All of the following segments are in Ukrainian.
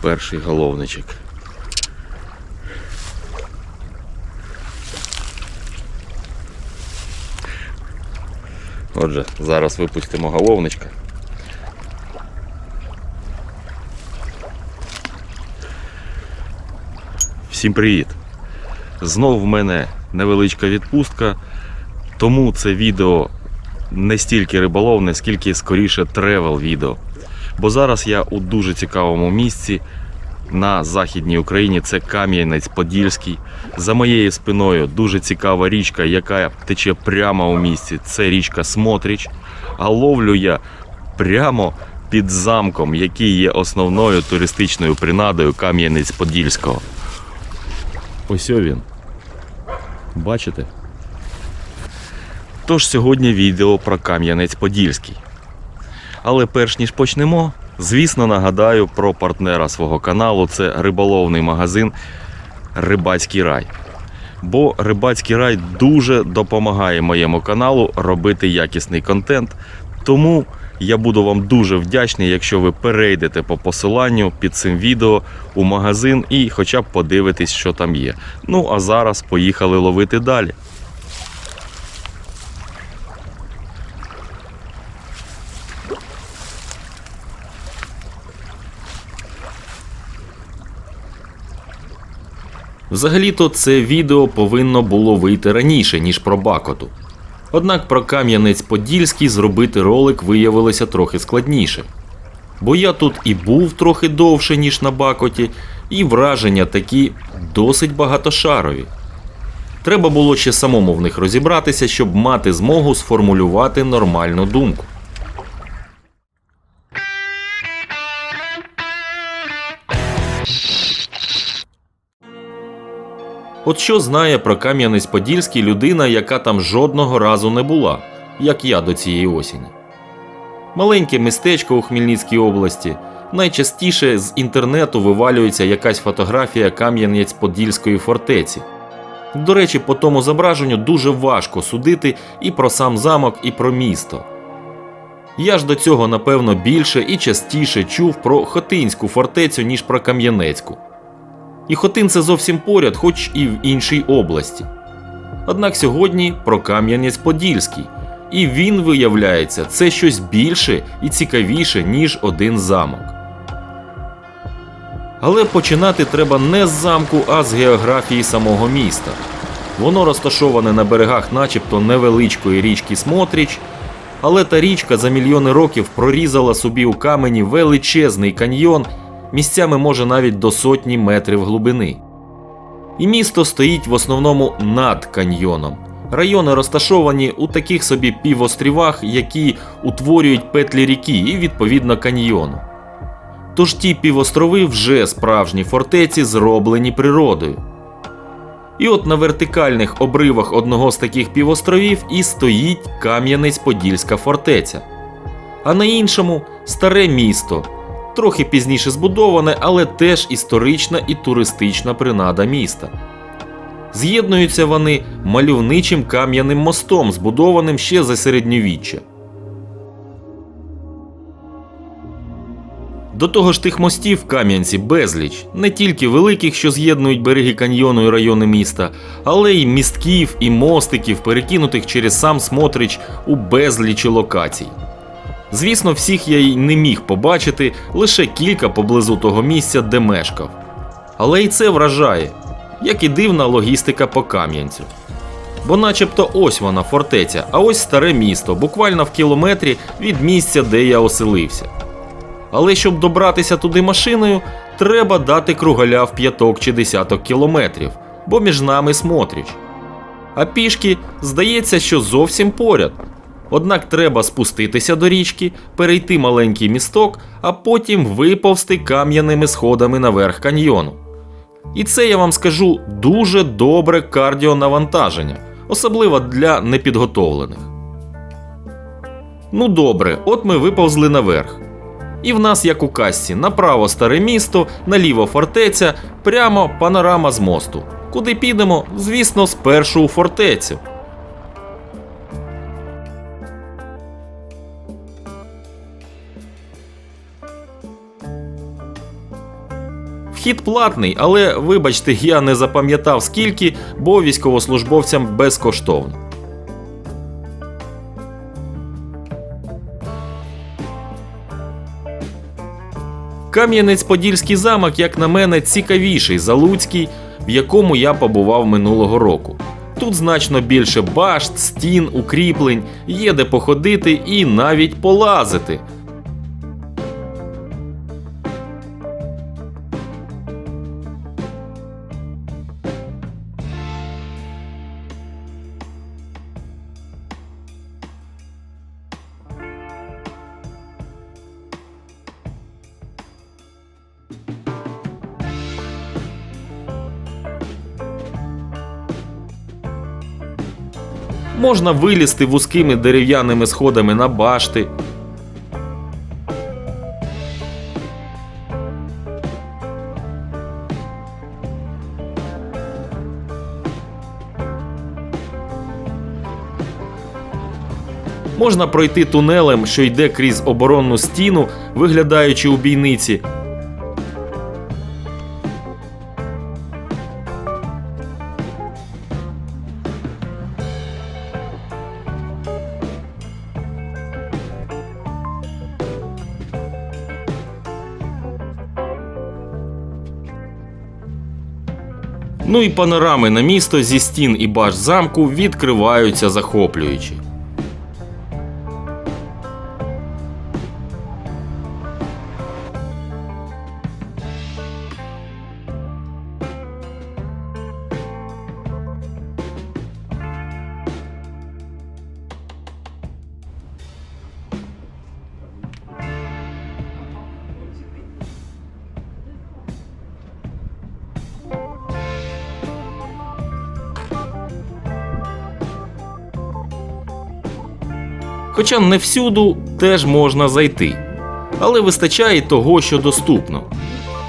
Перший головничок. Отже, зараз випустимо головничка. Всім привіт! Знов в мене невеличка відпустка, тому це відео не стільки риболовне, скільки скоріше тревел відео. Бо зараз я у дуже цікавому місці на Західній Україні. Це Кам'янець-Подільський. За моєю спиною дуже цікава річка, яка тече прямо у місті. Це річка Смотріч. А ловлю я прямо під замком, який є основною туристичною принадою Кам'янець-Подільського. Ось він. Бачите? Тож сьогодні відео про Кам'янець-Подільський. Але перш ніж почнемо, звісно, нагадаю про партнера свого каналу. Це риболовний магазин Рибацький рай. Бо Рибацький рай дуже допомагає моєму каналу робити якісний контент. Тому я буду вам дуже вдячний, якщо ви перейдете по посиланню під цим відео у магазин і хоча б подивитесь, що там є. Ну а зараз поїхали ловити далі. Взагалі-то це відео повинно було вийти раніше, ніж про Бакоту. Однак про Кам'янець-Подільський зробити ролик виявилося трохи складніше. Бо я тут і був трохи довше, ніж на Бакоті, і враження такі досить багатошарові. Треба було ще самому в них розібратися, щоб мати змогу сформулювати нормальну думку. От що знає про Кам'янець-Подільський людина, яка там жодного разу не була, як я до цієї осені. Маленьке містечко у Хмельницькій області. Найчастіше з інтернету вивалюється якась фотографія Кам'янець-Подільської фортеці. До речі, по тому зображенню дуже важко судити і про сам замок, і про місто. Я ж до цього, напевно, більше і частіше чув про Хотинську фортецю, ніж про Кам'янецьку. І Хотин це зовсім поряд, хоч і в іншій області. Однак сьогодні про Кам'янець-Подільський. І він, виявляється, це щось більше і цікавіше, ніж один замок. Але починати треба не з замку, а з географії самого міста. Воно розташоване на берегах, начебто невеличкої річки Смотріч, але та річка за мільйони років прорізала собі у камені величезний каньйон, місцями може навіть до сотні метрів глибини. І місто стоїть в основному над каньйоном. Райони розташовані у таких собі півострівах, які утворюють петлі ріки і відповідно каньйону. Тож ті півострови вже справжні фортеці, зроблені природою. І от на вертикальних обривах одного з таких півостровів і стоїть Кам'янець-Подільська фортеця. А на іншому старе місто, трохи пізніше збудоване, але теж історична і туристична принада міста. З'єднуються вони мальовничим кам'яним мостом, збудованим ще за середньовіччя. До того ж тих мостів в Кам'янці безліч, не тільки великих, що з'єднують береги каньйону і райони міста, але й містків і мостиків, перекинутих через сам Смотрич у безлічі локацій. Звісно, всіх я й не міг побачити, лише кілька поблизу того місця, де мешкав. Але й це вражає, як і дивна логістика по Кам'янцю. Бо начебто ось вона фортеця, а ось старе місто, буквально в кілометрі від місця, де я оселився. Але щоб добратися туди машиною, треба дати кругаля в п'яток чи десяток кілометрів, бо між нами смотріч. А пішки здається, що зовсім поряд. Однак треба спуститися до річки, перейти маленький місток, а потім виповзти кам'яними сходами наверх каньйону. І це я вам скажу дуже добре кардіонавантаження, особливо для непідготовлених. Ну добре, от ми виповзли наверх. І в нас, як у касці, направо старе місто, наліво фортеця, прямо панорама з мосту. Куди підемо? Звісно, спершу у фортецю. Вхід платний, але вибачте, я не запам'ятав скільки, бо військовослужбовцям безкоштовно. Кам'янець-Подільський замок, як на мене, цікавіший за Луцький, в якому я побував минулого року. Тут значно більше башт, стін, укріплень, є де походити і навіть полазити. Можна вилізти вузькими дерев'яними сходами на башти. Можна пройти тунелем, що йде крізь оборонну стіну, виглядаючи у бійниці, Ну і панорами на місто зі стін і баш замку відкриваються захоплюючи. Хоча не всюду теж можна зайти, але вистачає того, що доступно.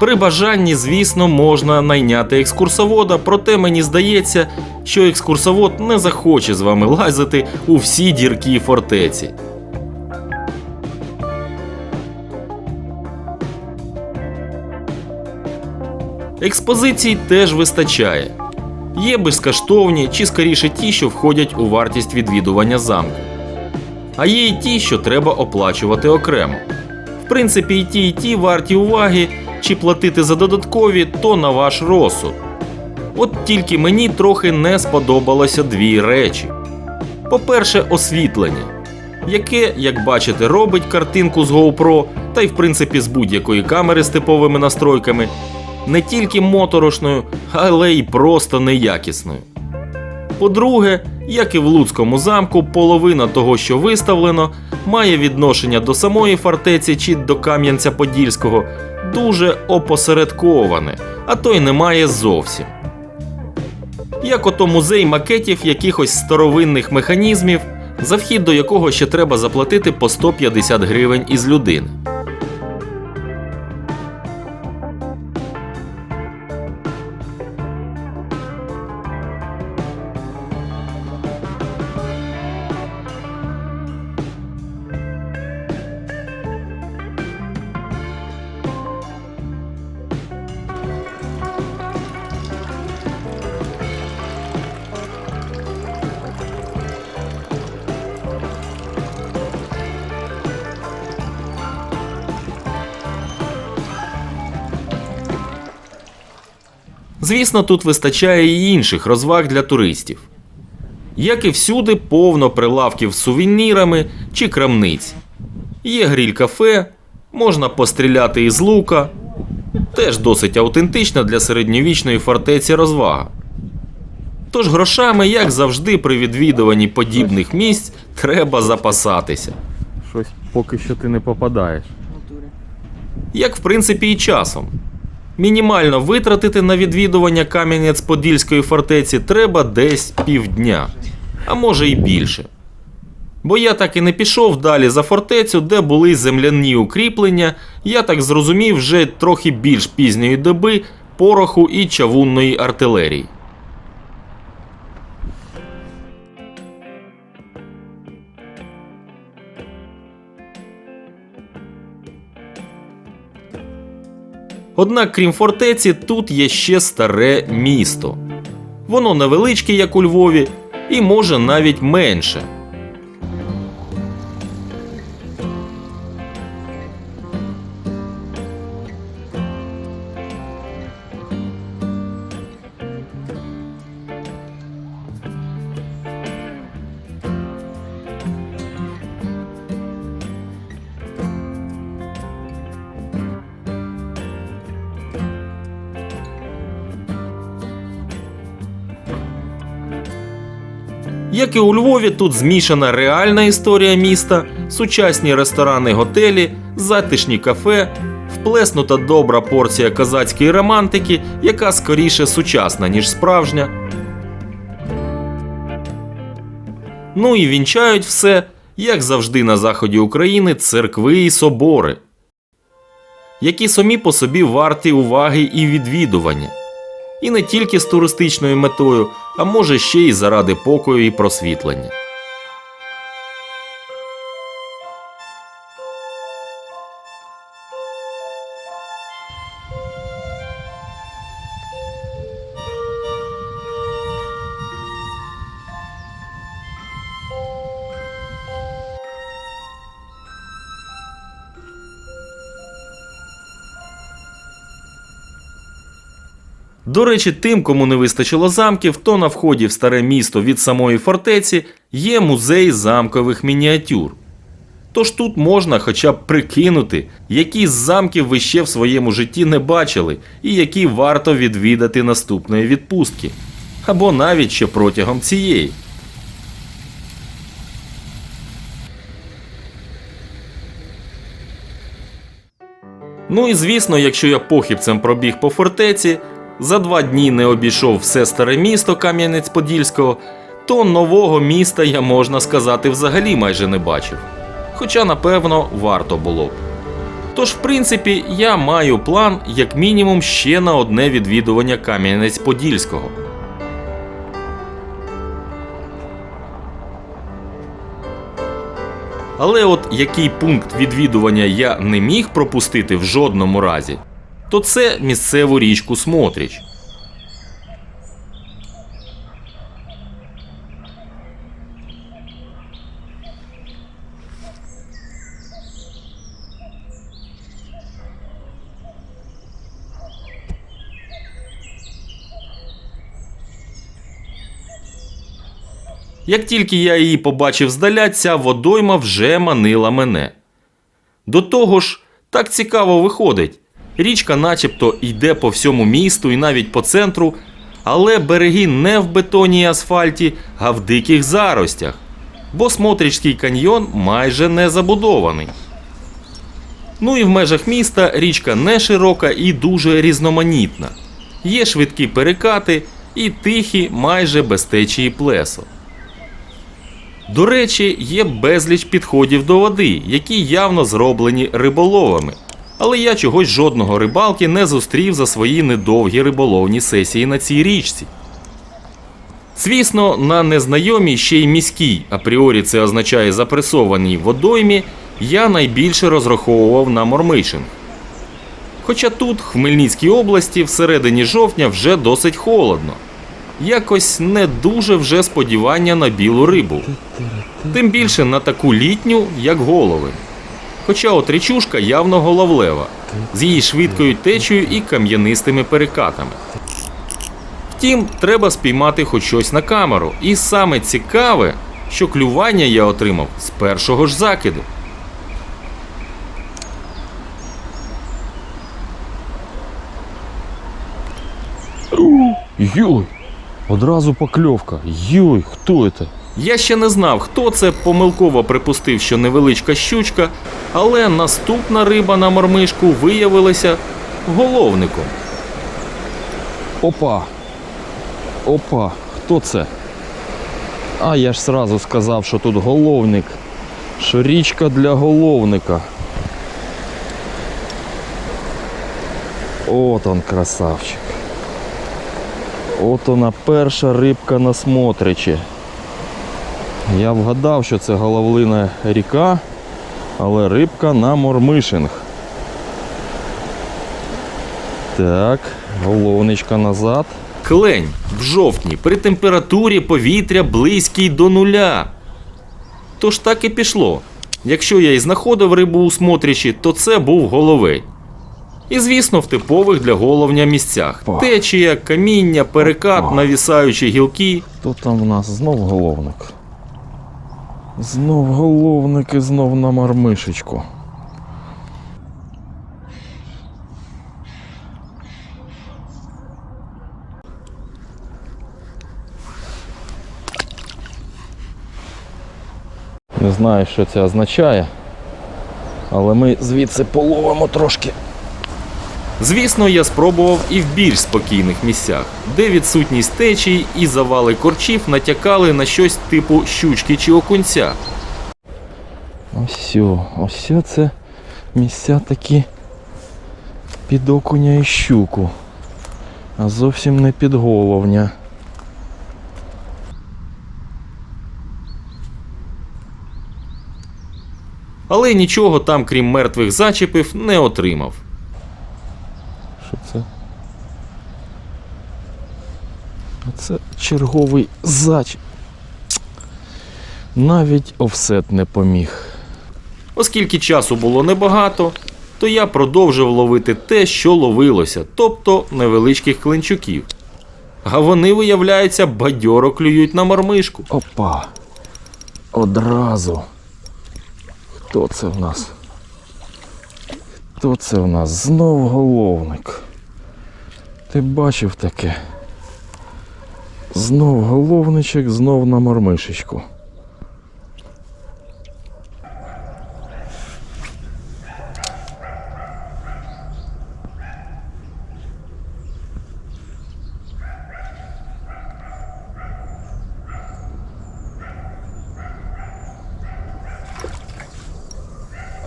При бажанні, звісно, можна найняти екскурсовода, проте мені здається, що екскурсовод не захоче з вами лазити у всі дірки фортеці. Експозицій теж вистачає. Є безкоштовні чи скоріше ті, що входять у вартість відвідування замку. А є й ті, що треба оплачувати окремо. В принципі, і ті, і ті варті уваги, чи платити за додаткові, то на ваш розсуд. От тільки мені трохи не сподобалося дві речі. По-перше, освітлення, яке, як бачите, робить картинку з GoPro, та й в принципі з будь-якої камери з типовими настройками, не тільки моторошною, але й просто неякісною. По-друге, як і в Луцькому замку, половина того, що виставлено, має відношення до самої фортеці чи до Кам'янця-Подільського, дуже опосередковане, а то й немає зовсім. Як ото музей макетів якихось старовинних механізмів, за вхід до якого ще треба заплатити по 150 гривень із людини. Звісно, тут вистачає і інших розваг для туристів. Як і всюди, повно прилавків з сувенірами чи крамниць. Є гриль-кафе, можна постріляти із лука. Теж досить автентична для середньовічної фортеці розвага. Тож грошами, як завжди, при відвідуванні подібних місць треба запасатися. Щось поки що ти не попадаєш. Як в принципі і часом. Мінімально витратити на відвідування Кам'янець-Подільської фортеці треба десь півдня, а може і більше. Бо я так і не пішов далі за фортецю, де були земляні укріплення, я так зрозумів вже трохи більш пізньої доби пороху і чавунної артилерії. Однак, крім фортеці, тут є ще старе місто. Воно невеличке, як у Львові, і може навіть менше. Як і у Львові, тут змішана реальна історія міста, сучасні ресторани, готелі, затишні кафе, вплеснута добра порція козацької романтики, яка скоріше сучасна, ніж справжня. Ну і вінчають все, як завжди на заході України, церкви і собори, які самі по собі варті уваги і відвідування. І не тільки з туристичною метою, а може ще й заради покою і просвітлення. До речі, тим, кому не вистачило замків, то на вході в старе місто від самої фортеці є музей замкових мініатюр. Тож тут можна хоча б прикинути, які з замків ви ще в своєму житті не бачили, і які варто відвідати наступної відпустки. Або навіть ще протягом цієї. Ну і звісно, якщо я похибцем пробіг по фортеці, за два дні не обійшов все старе місто Кам'янець-Подільського, то нового міста я, можна сказати, взагалі майже не бачив. Хоча, напевно, варто було б. Тож, в принципі, я маю план, як мінімум, ще на одне відвідування Кам'янець-Подільського. Але от який пункт відвідування я не міг пропустити в жодному разі, то це місцеву річку Смотріч. Як тільки я її побачив здаля, ця водойма вже манила мене. До того ж, так цікаво виходить. Річка начебто йде по всьому місту і навіть по центру, але береги не в бетоні і асфальті, а в диких заростях. Бо Смотричський каньйон майже не забудований. Ну і в межах міста річка не широка і дуже різноманітна. Є швидкі перекати і тихі, майже без течії плесо. До речі, є безліч підходів до води, які явно зроблені риболовами. Але я чогось жодного рибалки не зустрів за свої недовгі риболовні сесії на цій річці. Звісно, на незнайомій ще й міській, апріорі це означає запресованій водоймі, я найбільше розраховував на Мормишин. Хоча тут, в Хмельницькій області, всередині жовтня вже досить холодно. Якось не дуже вже сподівання на білу рибу. Тим більше на таку літню, як голови. Хоча от річушка явно головлева, з її швидкою течею і кам'янистими перекатами. Втім, треба спіймати хоч щось на камеру. І саме цікаве, що клювання я отримав з першого ж закиду. Йой, одразу покльовка. Йой, хто це? Я ще не знав, хто це помилково припустив, що невеличка щучка, але наступна риба на мормишку виявилася головником. Опа. Опа, хто це? А я ж сразу сказав, що тут головник. Що річка для головника. От он красавчик. От вона перша рибка на смотричі. Я вгадав, що це головлина ріка, але рибка на мормишинг. Так, головничка назад. Клень в жовтні при температурі повітря близькій до нуля. Тож так і пішло. Якщо я і знаходив рибу у смотричі, то це був головень. І звісно, в типових для головня місцях: течія, каміння, перекат, навісаючі гілки. Хто там в нас? Знов головник. Знов головник і знов на мармишечку. Не знаю, що це означає, але ми звідси половимо трошки. Звісно, я спробував і в більш спокійних місцях, де відсутність течій і завали корчів натякали на щось типу щучки чи окунця. Ось, ось це місця такі під окуня і щуку, а зовсім не під головня. Але нічого там, крім мертвих зачепів, не отримав. Що це? Оце черговий зач. Навіть офсет не поміг. Оскільки часу було небагато, то я продовжив ловити те, що ловилося, тобто невеличких клинчуків. А вони, виявляється, бадьоро клюють на мармишку. Опа. Одразу. Хто це в нас? Хто це в нас? Знов головник. Ти бачив таке? Знов головничок, знов на мармишечку.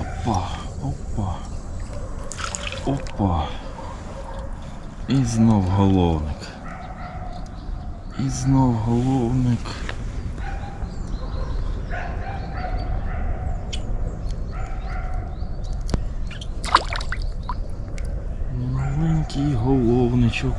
Опа, опа. Опа. І знов головник. І знов головник. Маленький головничок.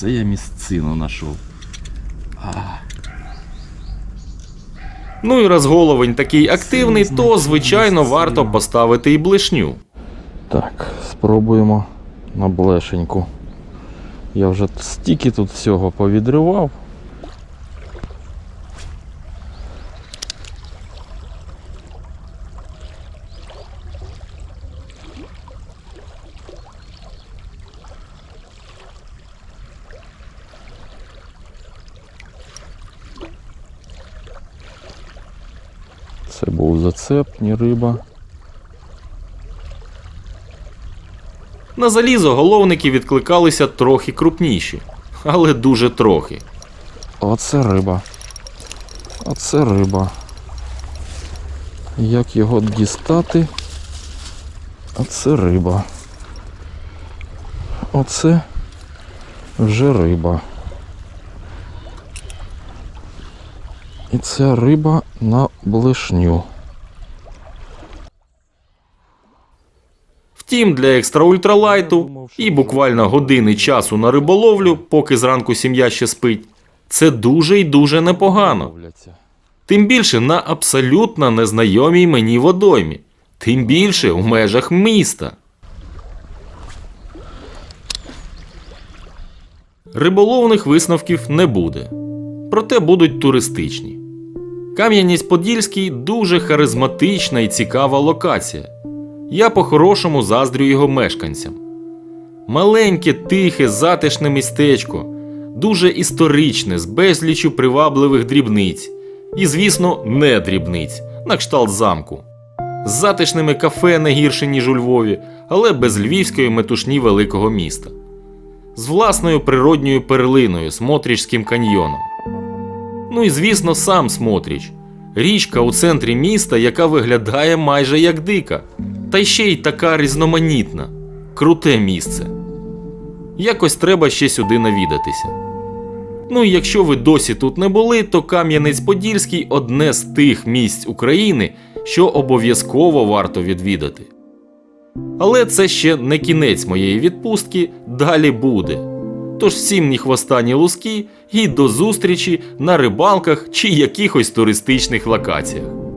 Оце я місцину знайшов. Ну і раз головень такий активний, то звичайно варто поставити і блишню. Так, спробуємо на блешеньку. Я вже стільки тут всього повідривав. Це був ні риба. На залізо головники відкликалися трохи крупніші, але дуже трохи. Оце риба. Оце риба. Як його дістати? Оце риба. Оце вже риба. І ця риба на блешню. Втім, для екстра-ультралайту і буквально години часу на риболовлю, поки зранку сім'я ще спить, це дуже і дуже непогано. Тим більше на абсолютно незнайомій мені водоймі, тим більше у межах міста. Риболовних висновків не буде, проте будуть туристичні. Кам'янець-Подільський дуже харизматична і цікава локація. Я по-хорошому заздрю його мешканцям. Маленьке, тихе, затишне містечко, дуже історичне, з безлічю привабливих дрібниць. І, звісно, не дрібниць, на кшталт замку. З затишними кафе не гірше, ніж у Львові, але без львівської метушні великого міста. З власною природньою перлиною Смотрічським каньйоном. Ну і звісно, сам Смотріч. Річка у центрі міста, яка виглядає майже як дика. Та ще й така різноманітна. Круте місце. Якось треба ще сюди навідатися. Ну і якщо ви досі тут не були, то Кам'янець-Подільський одне з тих місць України, що обов'язково варто відвідати. Але це ще не кінець моєї відпустки, далі буде. Тож всім ні хвоста, ні луски і до зустрічі на рибалках чи якихось туристичних локаціях.